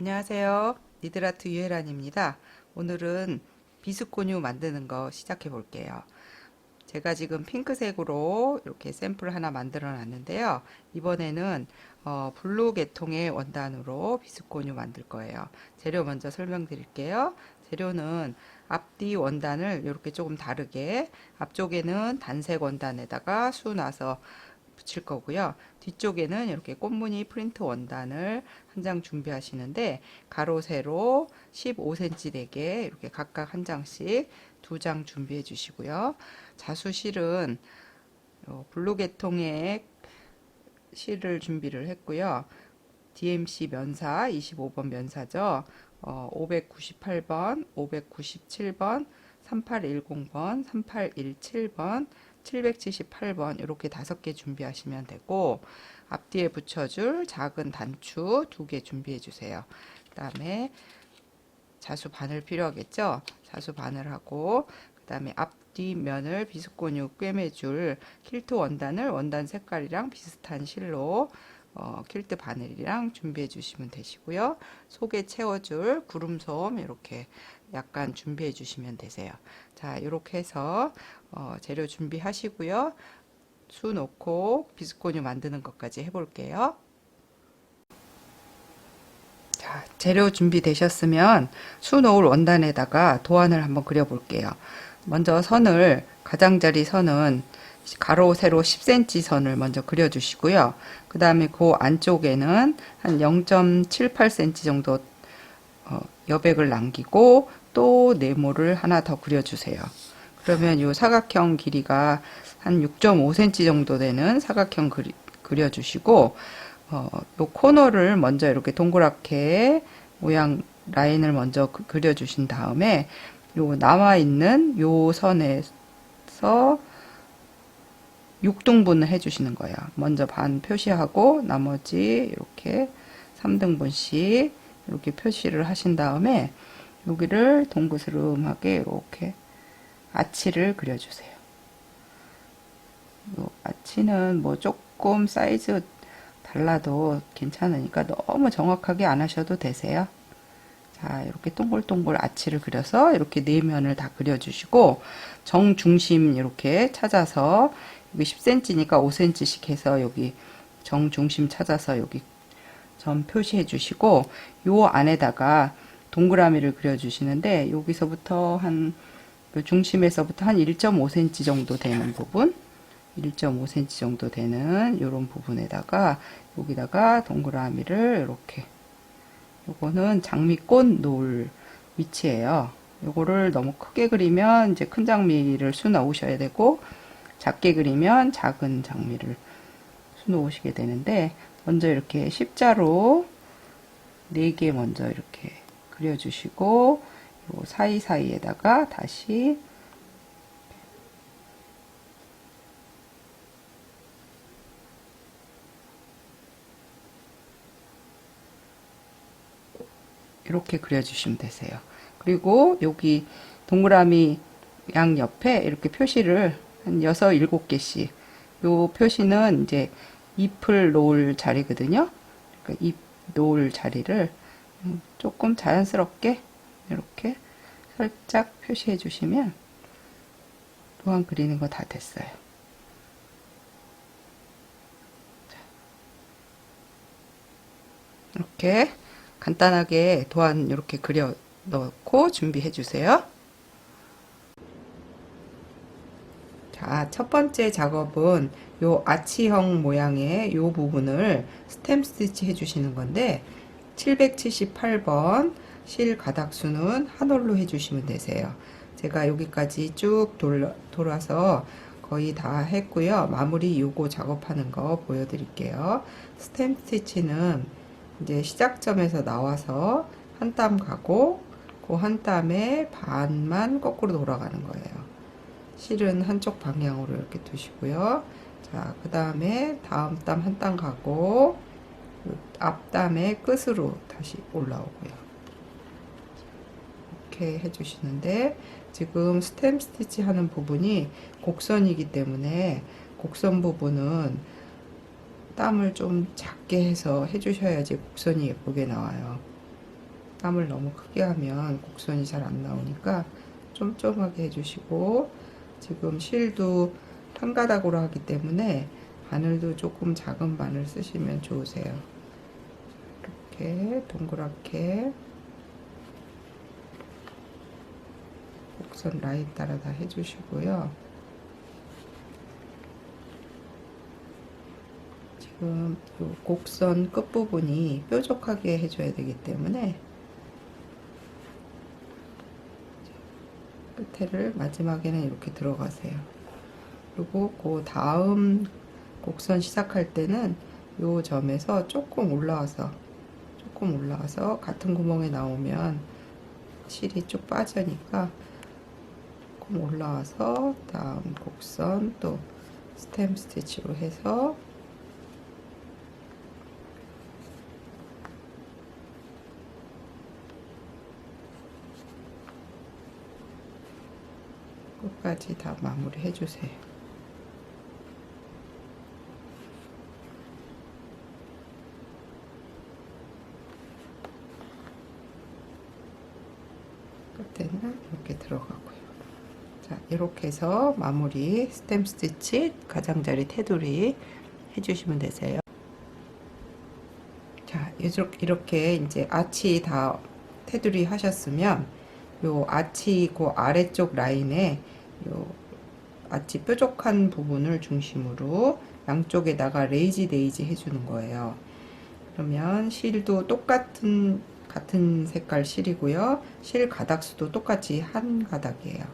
안녕하세요. 니드라트 유혜란입니다. 오늘은 비스코뉴 만드는 거 시작해 볼게요. 제가 지금 핑크색으로 이렇게 샘플 하나 만들어 놨는데요. 이번에는 어, 블루 계통의 원단으로 비스코뉴 만들 거예요. 재료 먼저 설명드릴게요. 재료는 앞뒤 원단을 이렇게 조금 다르게 앞쪽에는 단색 원단에다가 수 나서 붙일 거고요. 뒤쪽에는 이렇게 꽃무늬 프린트 원단을 한 장 준비하시는데 가로 세로 15cm 되게 이렇게 각각 한 장씩 두 장 준비해 주시고요. 자수실은 요 블루 계통의 실을 준비를 했고요. DMC 면사 25번 면사죠. 어, 598번, 597번, 3810번, 3817번, 778번 이렇게 다섯 개 준비하시면 되고 앞뒤에 붙여줄 작은 단추 두 개 준비해 주세요. 그 다음에 자수 바늘 필요하겠죠? 자수 바늘 하고 그 다음에 앞뒤 면을 비스코뉴 꿰매줄 킬트 원단을 원단 색깔이랑 비슷한 실로 어, 킬트 바늘이랑 준비해 주시면 되시고요. 속에 채워줄 구름솜 이렇게 약간 준비해 주시면 되세요. 자, 이렇게 해서 어, 재료 준비하시고요. 수 놓고 비스코뉴 만드는 것까지 해볼게요. 자, 재료 준비되셨으면 수 놓을 원단에다가 도안을 한번 그려볼게요. 먼저 선을 가장자리 선은 가로 세로 10cm 선을 먼저 그려주시고요. 그 다음에 그 안쪽에는 한 0.78cm 정도 어, 여백을 남기고 또 네모를 하나 더 그려주세요. 그러면 이 사각형 길이가 한 6.5cm 정도 되는 사각형 그리, 그려주시고 어, 요 코너를 먼저 이렇게 동그랗게 모양 라인을 먼저 그- 그려주신 다음에 요 남아 있는 요 선에서 6등분을 해주시는 거예요. 먼저 반 표시하고 나머지 이렇게 3등분씩 이렇게 표시를 하신 다음에 여기를 동그스름하게 이렇게 아치를 그려주세요. 요 아치는 뭐 조금 사이즈 달라도 괜찮으니까 너무 정확하게 안 하셔도 되세요. 자, 이렇게 동글동글 아치를 그려서 이렇게 네 면을 다 그려주시고 정중심 이렇게 찾아서 여기 10cm니까 5cm씩 해서 여기 정중심 찾아서 여기 점 표시해 주시고 요 안에다가 동그라미를 그려 주시는데 여기서부터 한요 중심에서부터 한 1.5cm 정도 되는 부분 1.5cm 정도 되는 이런 부분에다가 여기다가 동그라미를 이렇게 요거는 장미꽃 놓을 위치예요. 요거를 너무 크게 그리면 이제 큰 장미를 수 넣으셔야 되고 작게 그리면 작은 장미를 수 놓으시게 되는데 먼저 이렇게 십자로 네개 먼저 이렇게 그려주시고 요 사이사이에다가 다시 이렇게 그려주시면 되세요. 그리고 여기 동그라미 양 옆에 이렇게 표시를 한 6, 7개씩 요 표시는 이제 잎을 놓을 자리거든요. 그러니까 잎 놓을 자리를 조금 자연스럽게 이렇게 살짝 표시해 주시면 도안 그리는 거 다 됐어요. 이렇게 간단하게 도안 이렇게 그려 넣고 준비해 주세요. 자, 첫 번째 작업은 요 아치형 모양의 요 부분을 스템 스티치 해주시는 건데 778번 실 가닥수는 한 올로 해주시면 되세요. 제가 여기까지 쭉 돌, 돌아서 거의 다 했고요. 마무리 요거 작업하는 거 보여드릴게요. 스템 스티치는 이제 시작점에서 나와서 한 땀 가고 그 한 땀에 반만 거꾸로 돌아가는 거예요. 실은 한쪽 방향으로 이렇게 두시고요. 자, 그 다음에 다음 땀 한 땀 가고 앞땀의 끝으로 다시 올라오고요. 이렇게 해주시는데 지금 스템 스티치 하는 부분이 곡선이기 때문에 곡선 부분은 땀을 좀 작게 해서 해주셔야지 곡선이 예쁘게 나와요. 땀을 너무 크게 하면 곡선이 잘 안 나오니까 쫌쫌하게 해주시고 지금 실도 한 가닥으로 하기 때문에 바늘도 조금 작은 바늘 쓰시면 좋으세요. 이렇게 동그랗게 곡선 라인 따라 다 해주시고요. 지금 요 곡선 끝부분이 뾰족하게 해줘야 되기 때문에 끝에를 마지막에는 이렇게 들어가세요. 그리고 그 다음 곡선 시작할 때는 요 점에서 조금 올라와서 조금 올라와서 같은 구멍에 나오면 실이 쭉 빠지니까 조금 올라와서 다음 곡선 또 스템 스티치로 해서 끝까지 다 마무리 해주세요. 끝에는 이렇게 들어가고요. 자, 이렇게 해서 마무리 스템 스티치 가장자리 테두리 해주시면 되세요. 자, 이렇게, 이제 아치 다 테두리 하셨으면 요 아치 그 아래쪽 라인에 요 아치 뾰족한 부분을 중심으로 양쪽에다가 레이지 데이지 해주는 거예요. 그러면 실도 똑같은 같은 색깔 실이고요. 실 가닥수도 똑같이 한 가닥이에요.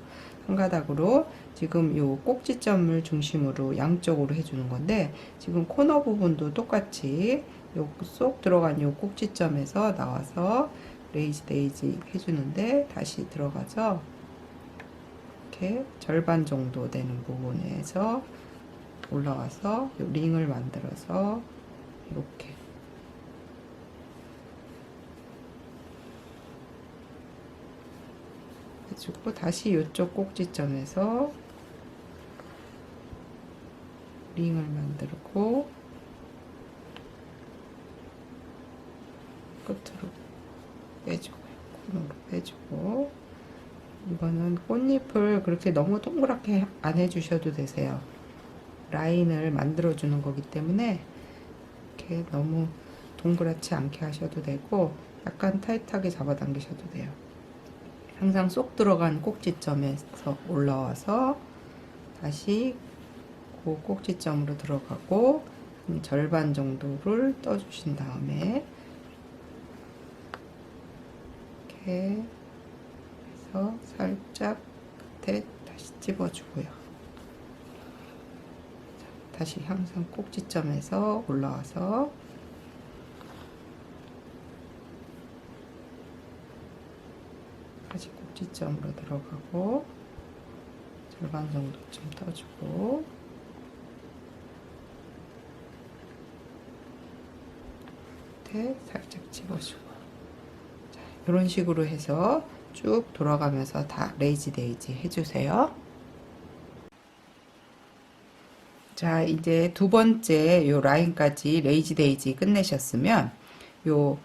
한 가닥으로 지금 요 꼭지점을 중심으로 양쪽으로 해주는 건데 지금 코너 부분도 똑같이 요 쏙 들어간 요 꼭지점에서 나와서 레이지 데이지 해주는데 다시 들어가죠. 이렇게 절반 정도 되는 부분에서 올라와서 요 링을 만들어서 이렇게 해주고 다시 이쪽 꼭지점에서 링을 만들고 끝으로 빼주고요. 코너로 빼주고 이거는 꽃잎을 그렇게 너무 동그랗게 안 해주셔도 되세요. 라인을 만들어 주는 거기 때문에 이렇게 너무 동그랗지 않게 하셔도 되고 약간 타이트하게 잡아당기셔도 돼요. 항상 쏙 들어간 꼭지점에서 올라와서 다시 그 꼭지점으로 들어가고 한 절반 정도를 떠주신 다음에 이렇게 해서 살짝 끝에 다시 집어주고요. 자, 다시 항상 꼭지점에서 올라와서 다시 꼭지점으로 들어가고 절반 정도쯤 떠주고 끝에 살짝 집어주고 자, 이런 식으로 해서 쭉 돌아가면서 다 레이지 데이지 해주세요. 자, 이제 두 번째 요 라인까지 레이지 데이지 끝내셨으면 요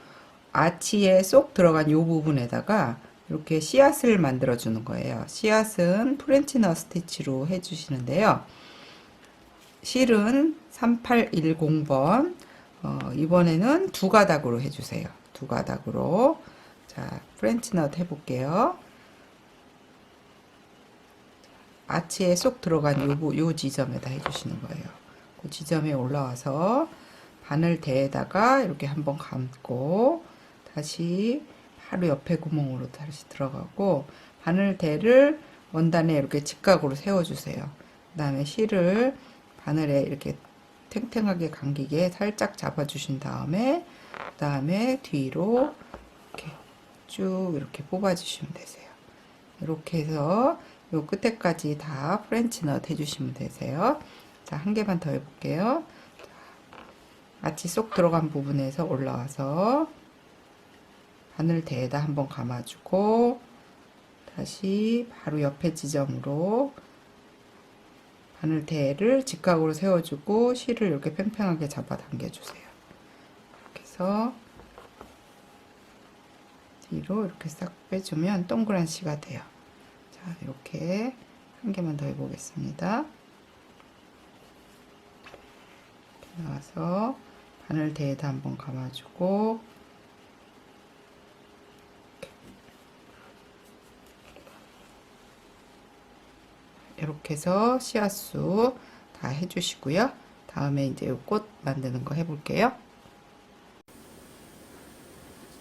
아치에 쏙 들어간 요 부분에다가 이렇게 씨앗을 만들어 주는 거예요. 씨앗은 프렌치 너 스티치로 해 주시는데요. 실은 3810번 어, 이번에는 두 가닥으로 해주세요. 두 가닥으로 자 프렌치 넛 해볼게요. 아치에 쏙 들어간 요, 요 지점에다 해주시는 거예요. 그 지점에 올라와서 바늘 대에다가 이렇게 한번 감고 다시 바로 옆에 구멍으로 다시 들어가고 바늘 대를 원단에 이렇게 직각으로 세워주세요. 그 다음에 실을 바늘에 이렇게 탱탱하게 감기게 살짝 잡아주신 다음에 그 다음에 뒤로 이렇게 쭉 이렇게 뽑아주시면 되세요. 이렇게 해서 요 끝에까지 다 프렌치 넛 해주시면 되세요. 자, 한 개만 더 해볼게요. 아치 쏙 들어간 부분에서 올라와서 바늘 대에다 한번 감아주고 다시 바로 옆에 지점으로 바늘 대를 직각으로 세워주고 실을 이렇게 팽팽하게 잡아 당겨주세요. 이렇게 해서 뒤로 이렇게 싹 빼주면 동그란 씨가 돼요. 자, 이렇게 한 개만 더 해보겠습니다. 이렇게 나와서 바늘 대에다 한번 감아주고 이렇게 해서 씨앗수 다 해주시고요. 다음에 이제 요꽃 만드는 거 해볼게요.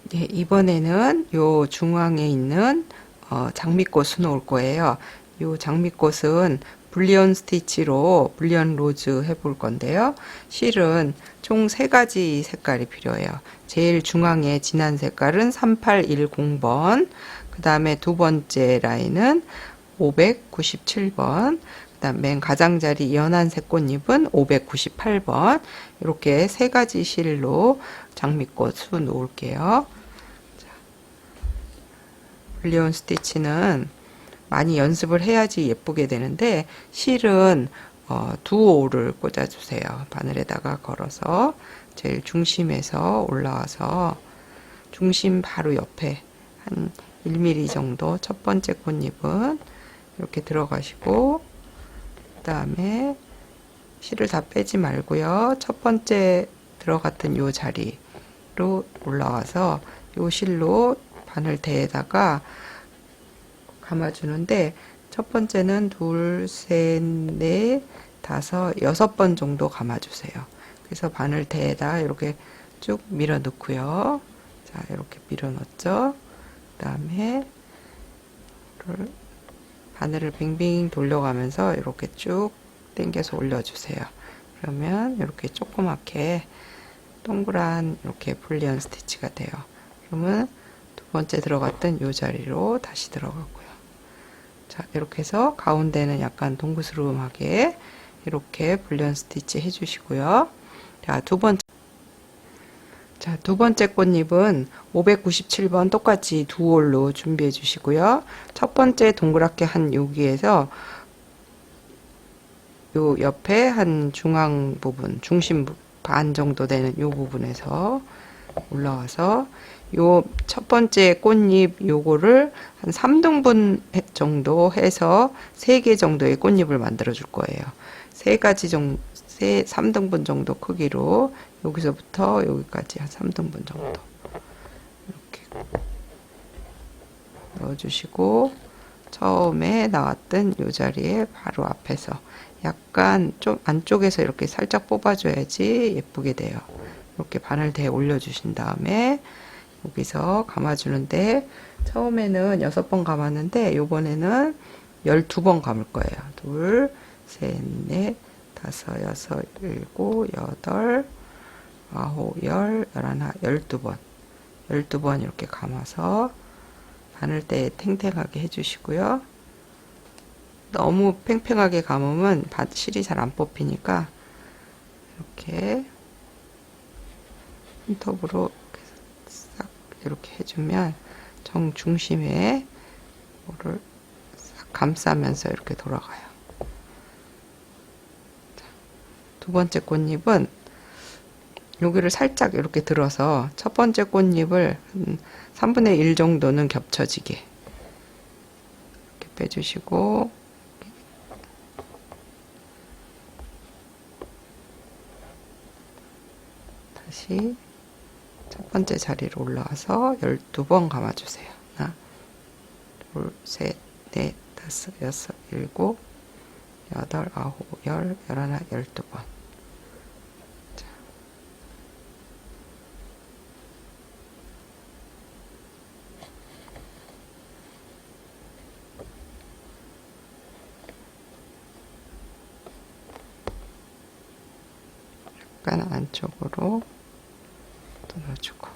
네, 이번에는 요 중앙에 있는 어, 장미꽃을 놓을 거예요. 요 장미꽃은 불리언 스티치로 불리언 로즈 해볼 건데요. 실은 총 세 가지 색깔이 필요해요. 제일 중앙에 진한 색깔은 3810번, 그 다음에 두 번째 라인은 597번, 그 다음 맨 가장자리 연한색 꽃잎은 598번, 이렇게 세 가지 실로 장미꽃 수 놓을게요. 블리온 스티치는 많이 연습을 해야지 예쁘게 되는데 실은 어, 두오를 꽂아주세요. 바늘에다가 걸어서 제일 중심에서 올라와서 중심 바로 옆에 한 1mm 정도 첫 번째 꽃잎은 이렇게 들어가시고 그 다음에 실을 다 빼지 말고요. 첫 번째 들어갔던 요 자리로 올라와서 요 실로 바늘 대에다가 감아주는데 첫 번째는 둘, 셋, 넷, 다섯, 여섯 번 정도 감아주세요. 그래서 바늘 대에다 이렇게 쭉 밀어 넣고요. 자, 이렇게 밀어 넣었죠. 그 다음에 바늘을 빙빙 돌려가면서 이렇게 쭉 당겨서 올려주세요. 그러면 이렇게 조그맣게 동그란 이렇게 불리언 스티치가 돼요. 그러면 두 번째 들어갔던 이 자리로 다시 들어가고요. 자, 이렇게 해서 가운데는 약간 동그스름하게 이렇게 불리언 스티치 해주시고요. 자, 두 번째 자, 두 번째 꽃잎은 597번 똑같이 두 올로 준비해 주시고요. 첫 번째 동그랗게 한 여기에서 요 옆에 한 중앙 부분, 중심 반 정도 되는 요 부분에서 올라와서 요 첫 번째 꽃잎 요거를 한 3등분 정도 해서 3개 정도의 꽃잎을 만들어 줄 거예요. 세 가지 정도, 세 3등분 정도 크기로 여기서부터 여기까지 한 3등분 정도 이렇게 넣어주시고 처음에 나왔던 요 자리에 바로 앞에서 약간 좀 안쪽에서 이렇게 살짝 뽑아줘야지 예쁘게 돼요. 이렇게 바늘 대 올려주신 다음에 여기서 감아주는데 처음에는 6번 감았는데 요번에는 12번 감을 거예요. 둘, 셋, 넷, 다섯, 여섯, 일곱, 여덟, 아홉, 열, 열하나, 열두 번. 열두 번 이렇게 감아서 바늘 때 탱탱하게 해주시고요. 너무 팽팽하게 감으면 실이 잘 안 뽑히니까 이렇게 핀톱으로 싹 이렇게 해주면 정중심에 뭐를 싹 감싸면서 이렇게 돌아가요. 두 번째 꽃잎은 여기를 살짝 이렇게 들어서 첫 번째 꽃잎을 한 3분의 1 정도는 겹쳐지게 이렇게 빼주시고 다시 첫 번째 자리로 올라와서 12번 감아주세요. 하나, 둘, 셋, 넷, 다섯, 여섯, 일곱, 여덟, 아홉, 열, 열하나, 열두 번. 약간 안쪽으로 넣어주고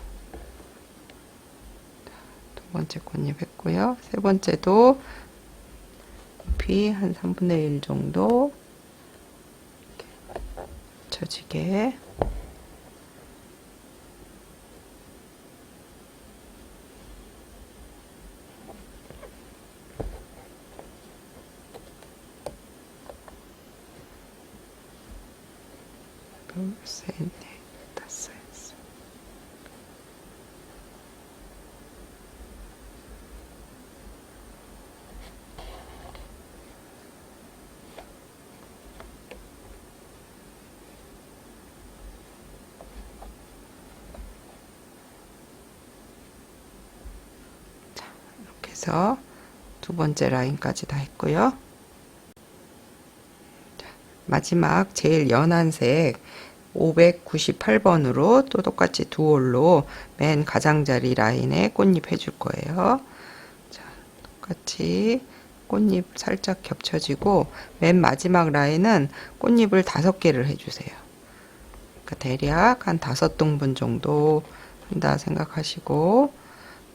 두 번째 꽃잎 했고요. 세 번째도 잎이 한 3분의 1 정도 젖지게 이렇게 해서 두 번째 라인까지 다 했고요. 마지막 제일 연한 색 598번으로 또 똑같이 두 올로 맨 가장자리 라인에 꽃잎 해줄 거예요. 자, 똑같이 꽃잎 살짝 겹쳐지고 맨 마지막 라인은 꽃잎을 다섯 개를 해주세요. 그러니까 대략 한 다섯 동분 정도 한다 생각하시고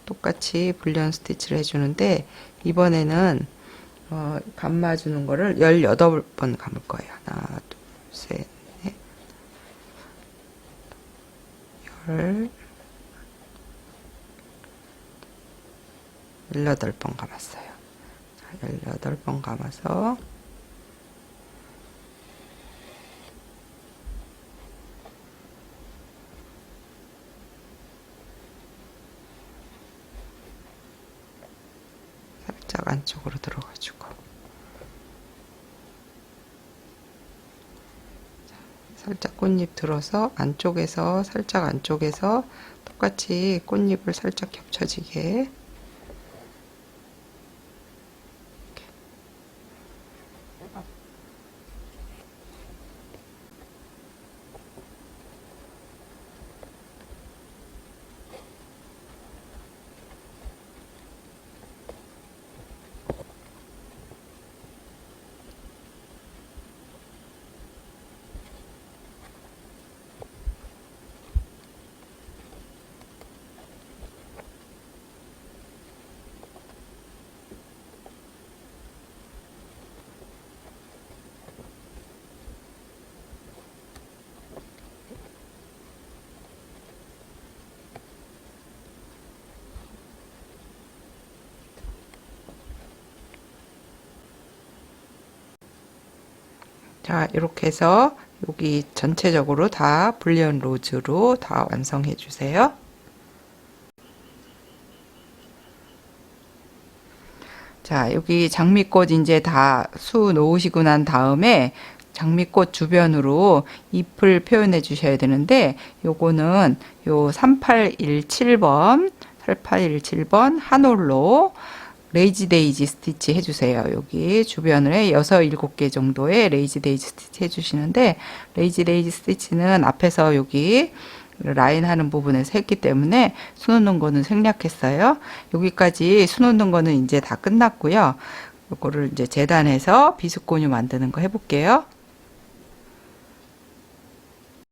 똑같이 불련 스티치를 해주는데 이번에는 어, 감아주는 거를 18번 감을 거예요. 하나, 둘, 셋, 넷, 열, 18번 감았어요. 자, 18번 감아서 살짝 안쪽으로 들어가지고 살짝 꽃잎 들어서 안쪽에서 살짝 안쪽에서 똑같이 꽃잎을 살짝 겹쳐지게 자, 이렇게 해서 여기 전체적으로 다 불리언 로즈로 다 완성해 주세요. 자, 여기 장미꽃 이제 다 수 놓으시고 난 다음에 장미꽃 주변으로 잎을 표현해 주셔야 되는데 요거는 요 3817번 3817번 한 올로 레이지 데이지 스티치 해주세요. 여기 주변에 6, 7개 정도의 레이지 데이지 스티치 해주시는데 레이지 데이지 스티치는 앞에서 여기 라인 하는 부분에서 했기 때문에 수놓는 거는 생략했어요. 여기까지 수놓는 거는 이제 다 끝났고요. 요거를 이제 재단해서 비스코뉴 만드는 거 해볼게요.